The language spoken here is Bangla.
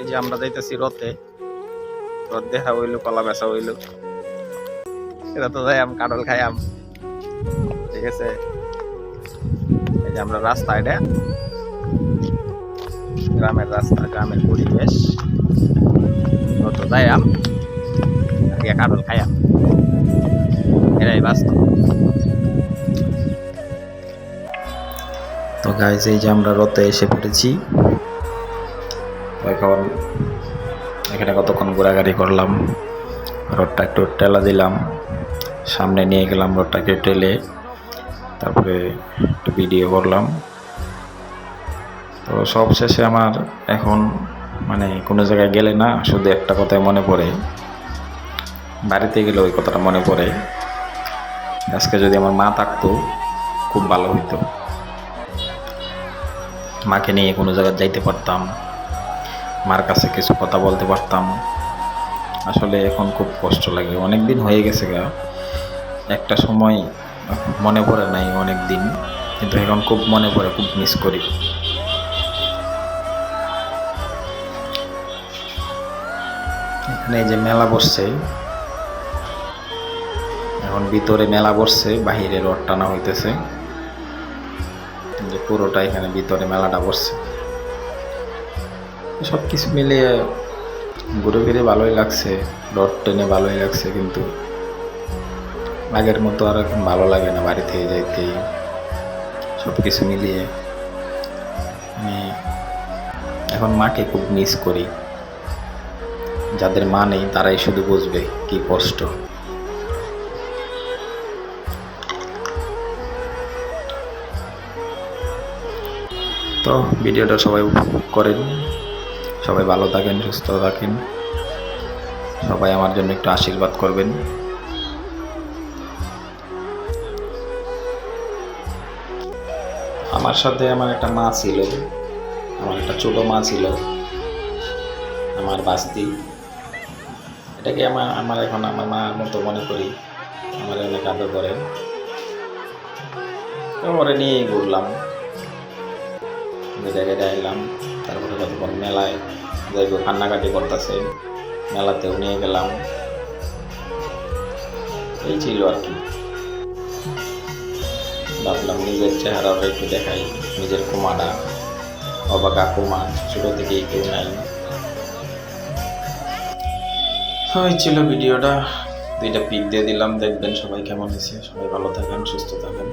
এই যে আমরা যাইতেছি রথে, রথ দেখা হইল, কলা বেচা হইল। এটা তো যাই আম কাডল খাই আম। ঠিক আছে? এই যে আমরা রাস্তা এটা। গ্রামের রাস্তা, গ্রামের পরিবেশ। রথ যাই আম, আগে কাডল খাই আম। এটাই বাস্তব তো গাইজ এই যে আমরা রথে এসে পড়েছি। এখন এখানে কতক্ষণ ঘোরাঘুরি করলাম? রথটা একটু টেলা দিলাম। সামনে নিয়ে গেলাম রথটাকে টেলে তারপরে একটু ভিডিও করলাম। তো সব শেষে আমার এখন মানে কোনো জায়গায় গেলে না, শুধু একটা কথাই মনে পড়ে। বাড়িতে গেলে ওই কথাটা মনে পড়ে। আজকে যদি আমার মা থাকতো, খুব ভালো হইতো। মাকে নিয়ে কোনো জায়গায় যাইতে পারতাম। মার কাছে কিছু কথা বলতে পারতাম। আসলে এখন খুব কষ্ট লাগে। অনেক দিন হয়ে গেছে গা। একটা সময় মনে পড়ে নাই অনেক দিন কিন্তু এখন খুব মনে পড়ে, খুব মিস করি। এখানে যে মেলা বসছে, এখন ভিতরে মেলা বসছে, বাহিরে রড টানা হইতেছে। যে পুরোটা এখানে ভিতরে মেলাটা বসছে। সব কিছু মিলিয়ে ঘুরে ফিরে ভালোই লাগছে রড টেনে ভালোই লাগছে কিন্তু আগের মতো আর এখন ভালো লাগে না বাড়ি থেকে যাইতে সব কিছু মিলিয়ে আমি এখন মাকে খুব মিস করি। যাদের মা নেই তারাই শুধু বুঝবে কি কষ্ট। তো ভিডিওটা সবাই করেন। সবাই ভালো থাকেন, সুস্থ থাকেন। সবাই আমার জন্য একটু আশীর্বাদ করবেন। আমার সাথে আমার একটা মা ছিল, আমার একটা ছোট মা ছিল, আমার বাস্তি। এটাকে আমার আমার এখন আমার মার মতো মনে করি, আমার অনেক আদর করে ওরে নিয়েই ঘুরলাম। যে জায়গায় এলাম। তারপরে কতক্ষণ মেলায় যাইব, কান্নাকাটি করতেছে, মেলাতেও নিয়ে গেলাম। এই ছিল আর কি। ভাবলাম নিজের চেহারাটা একটু দেখাই, নিজের কুমাটা বাবা কাকুমা ছোটো থেকেই কেউ নাই। ওই ছিল ভিডিওটা। দুইটা পিক দিয়ে দিলাম। দেখবেন সবাই কেমন হয়েছে। সবাই ভালো থাকেন, সুস্থ থাকেন।